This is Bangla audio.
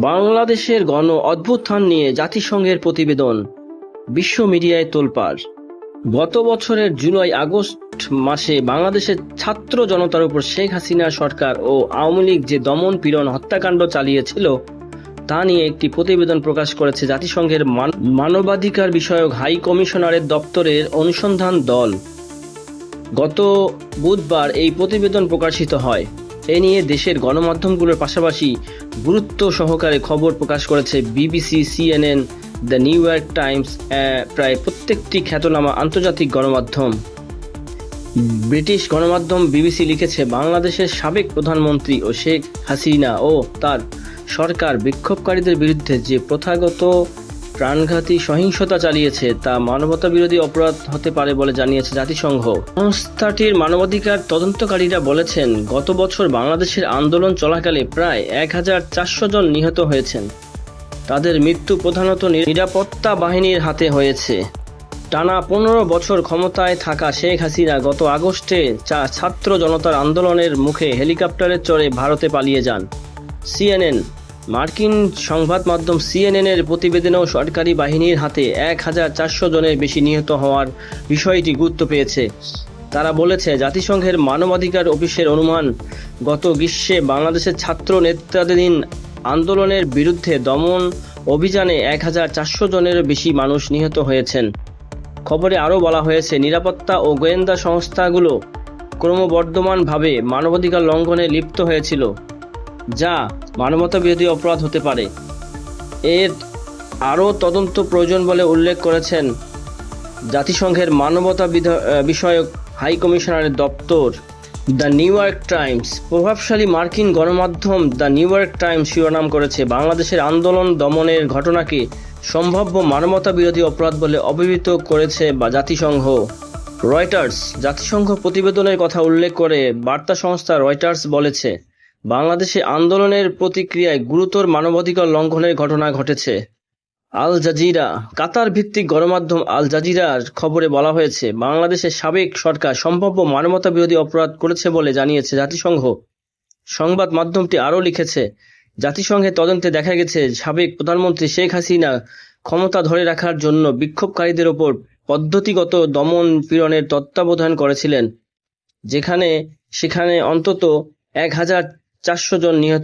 বাংলাদেশের গণ অভ্যুত্থান নিয়ে জাতিসংঘের প্রতিবেদন, বিশ্ব মিডিয়ায় তোলপাড়। গত বছরের জুলাই আগস্ট মাসে বাংলাদেশের ছাত্র জনতার উপর শেখ হাসিনা সরকার ও আওয়ামী লীগ যে দমন পীড়ন হত্যাকাণ্ড চালিয়েছিল, তা নিয়ে একটি প্রতিবেদন প্রকাশ করেছে জাতিসংঘের মান- মানবাধিকার বিষয়ক হাই কমিশনারের দপ্তরের অনুসন্ধান দল। গত বুধবার এই প্রতিবেদন প্রকাশিত হয়। এ নিয়ে দেশের গণমাধ্যমগুলোর পাশাপাশি গুরুত্ব সহকারে খবর প্রকাশ করেছে BBC, CNN, the New York Times প্রায় প্রত্যেকটি খ্যাতনামা আন্তর্জাতিক গণমাধ্যম। ব্রিটিশ গণমাধ্যম বিবিসি লিখেছে, বাংলাদেশের সাবেক প্রধানমন্ত্রী ও শেখ হাসিনা ও তার সরকার বিক্ষোভকারীদের বিরুদ্ধে যে প্রথাগত প্রাণঘাতী সহিংসতা চালিয়েছে, তা মানবতা বিরোধী অপরাধ হতে পারে বলে জানিয়েছে জাতিসংঘ। সংস্থাটির মানবাধিকার তদন্তকারীরা বলেছেন, গত বছর বাংলাদেশের আন্দোলন চলাকালে প্রায় এক হাজার চারশো জন নিহত হয়েছেন। তাদের মৃত্যু প্রধানত নিরাপত্তা বাহিনীর হাতে হয়েছে। টানা পনেরো বছর ক্ষমতায় থাকা শেখ হাসিনা গত আগস্টে চা- ছাত্র জনতার আন্দোলনের মুখে হেলিকপ্টারে চড়ে ভারতে পালিয়ে যান। সিএনএন মার্কিন সংবাদ মাধ্যম সিএনএন এর প্রতিবেদনেও সরকারি বাহিনীর হাতে এক হাজার চারশো জনের বেশি নিহত হওয়ার বিষয়টি গুরুত্ব পেয়েছে। তারা বলেছে, জাতিসংঘের মানবাধিকার অফিসের অনুমান, গত গ্রীষ্মে বাংলাদেশের ছাত্র নেতৃত্বাধীন আন্দোলনের বিরুদ্ধে দমন অভিযানে এক হাজার চারশো জনের বেশি মানুষ নিহত হয়েছেন। খবরে আরও বলা হয়েছে, নিরাপত্তা ও গোয়েন্দা সংস্থাগুলো ক্রমবর্ধমানভাবে মানবাধিকার লঙ্ঘনে লিপ্ত হয়েছিল। যা মানবতা বিরোধী অপরাধ হতে পারে। এর আরও তদন্ত প্রয়োজন বলে উল্লেখ করেছেন জাতিসংঘের মানবতা বিষয়ক হাই কমিশনারের দপ্তর দ্য নিউ ইয়র্ক টাইমস। প্রভাবশালী মার্কিন গণমাধ্যম দ্য নিউ ইয়র্ক টাইমস শিরোনাম করেছে, বাংলাদেশের আন্দোলন দমনের ঘটনাকে সম্ভাব্য মানবতা বিরোধী অপরাধ বলে অভিহিত করেছে বা জাতিসংঘ। রয়টার্স, জাতিসংঘ প্রতিবেদনের কথা উল্লেখ করে বার্তা সংস্থা রয়টার্স বলেছে বাংলাদেশে আন্দোলনের প্রতিক্রিয়ায় গুরুতর মানবাধিকার লঙ্ঘনের ঘটনা ঘটেছে। আল জাজিরা, কাতার ভিত্তিক গণমাধ্যম আল জাজিরার খবরে বলা হয়েছে, বাংলাদেশের সাবেক সরকার সম্ভাব্য মানবতা বিরোধী অপরাধ করেছে বলে জানিয়েছে জাতিসংঘ। সংবাদ মাধ্যমটি আরও লিখেছে জাতিসংঘের তদন্তে দেখা গেছে, সাবেক প্রধানমন্ত্রী শেখ হাসিনা ক্ষমতা ধরে রাখার জন্য বিক্ষোভকারীদের ওপর পদ্ধতিগত দমন পীড়নের তত্ত্বাবধান করেছিলেন, যেখানে, সেখানে অন্তত এক হাজার চারশো জন নিহত